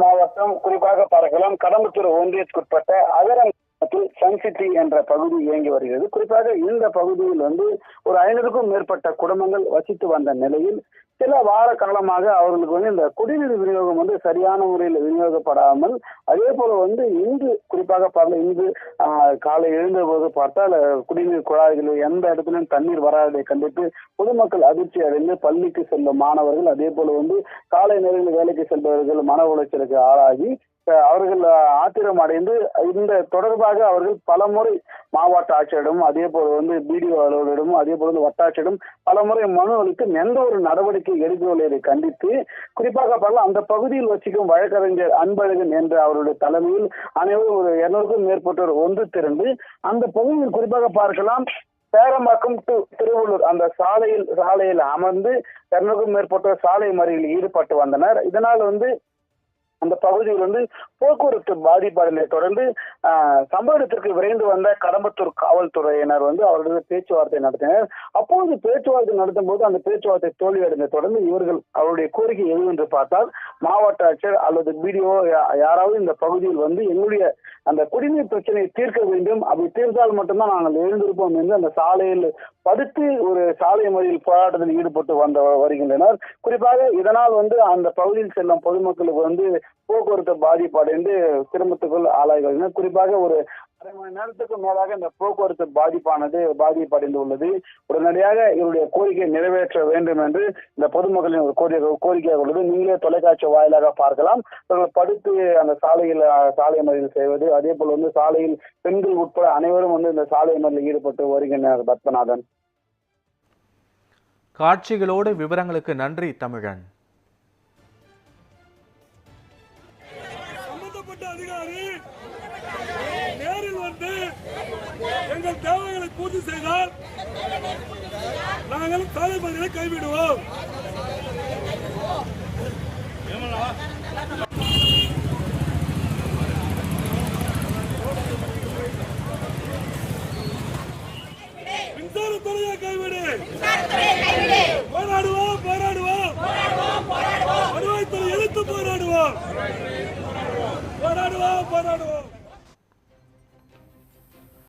மாவட்டம் குறிப்பாக பார்க்கலாம் கடம்பத்தூர் ஒன்றியத்துக்குட்பட்ட அகரம் சன் சன்சிட்டி என்ற பகுதி இயங்கி வருகிறது. குறிப்பாக இந்த பகுதியில் வந்து ஒரு ஐநூறுக்கும் மேற்பட்ட குடும்பங்கள் வசித்து வந்த நிலையில் சில வார காலமாக அவர்களுக்கு வந்து இந்த குடிநீர் விநியோகம் வந்து சரியான முறையில் விநியோகப்படாமல் அதே போல வந்து இன்று குறிப்பாக பார்த்த இன்று ஆஹ், காலை எழுந்த போது பார்த்தால் குடிநீர் குழாய்கள் எந்த இடத்துலையும் தண்ணீர் வராததை கண்டித்து பொதுமக்கள் அதிர்ச்சி அடைந்து பள்ளிக்கு செல்லும் மாணவர்கள் அதே போல வந்து காலை நேரங்களில் வேலைக்கு செல்பவர்கள் மன உளைச்சலுக்கு ஆளாகி அவர்கள் ஆத்திரம் அடைந்து இந்த தொடர்பாக அவர்கள் பலமுறை மாவட்ட ஆட்சியரிடம் அதே போல வந்து பிடிஓ அலுவலரிடம் அதே போல வந்து வட்டாட்சியிடம் பலமுறை மனு அளித்து எந்த ஒரு நடவடிக்கை எடுக்கவில்லை கண்டித்து குறிப்பாக பார்க்கலாம் அந்த பகுதியில் வசிக்கும் வழக்கறிஞர் அன்பழகன் என்ற அவருடைய தலைமையில் அனைவரும் ஒரு இருநூறுக்கும் மேற்பட்டோர் ஒன்று திரண்டு அந்த பகுதியில் குறிப்பாக பார்க்கலாம் பேரம்பாக்கம் டு திருவள்ளூர் அந்த சாலையில் சாலையில் அமர்ந்து இரநூறுக்கும் மேற்பட்டோர் சாலை மறியலில் ஈடுபட்டு வந்தனர். இதனால் வந்து அந்த பகுதியில் வந்து போக்குவரத்து பாதிப்படைந்ததை தொடர்ந்து ஆஹ், சம்பவ இடத்திற்கு விரைந்து வந்த கடம்பத்தூர் காவல்துறையினர் வந்து அவர்களது பேச்சுவார்த்தை நடத்தினர். அப்போது பேச்சுவார்த்தை நடத்தும் போது அந்த பேச்சுவார்த்தை தோல்வியடைந்த தொடர்ந்து இவர்கள் அவருடைய கோரிக்கை எது என்று பார்த்தால் மாவட்ட ஆட்சியர் அல்லது பிடிஓ யாராவது இந்த பகுதியில் வந்து எங்களுடைய அந்த குடிநீர் பிரச்சனையை தீர்க்க வேண்டும். அப்படி தீர்த்தால் மட்டும்தான் நாங்கள் எழுந்திருப்போம் என்று அந்த சாலையில் படுத்து ஒரு சாலை மறியல் போராட்டத்தில் ஈடுபட்டு வந்த வருகின்றனர். குறிப்பாக இதனால் வந்து அந்த பகுதியில் செல்லும் பொதுமக்களுக்கு வந்து போக்குவரத்து பாதிப்படைந்து சிரமத்துக்குள் ஆளாகிறார்கள் குறிப்பாக ஒரு அரை மணி நேரத்துக்கு மேலாக இந்த போக்குவரத்து பாதிப்பானது பாதிப்படைந்து உள்ளது உடனடியாக இவருடைய கோரிக்கை நிறைவேற்ற வேண்டும் என்று இந்த பொதுமக்களின் ஒரு கோரிக்கை கோரிக்கையாக உள்ளது. நீங்களே தொலைக்காட்சி வாயிலாக பார்க்கலாம். இவர்கள் படுத்து அந்த சாலையில் சாலை மறியல் செய்வது அதே போல் வந்து சாலையில் பெண்கள் உட்பட அனைவரும் வந்து இந்த சாலை மறியலில் ஈடுபட்டு வருகின்றனர் பத்மநாதன். காட்சிகளோடு விவரங்களுக்கு நன்றி தமிழன். அதிகாரி நேரில் வந்து எங்கள் தேவைகளை பூர்த்தி செய்தால் நாங்கள் சாலை மறியலை கைவிடுவோம். மின்சாரத்துறையை கைவிடு. పోరాడు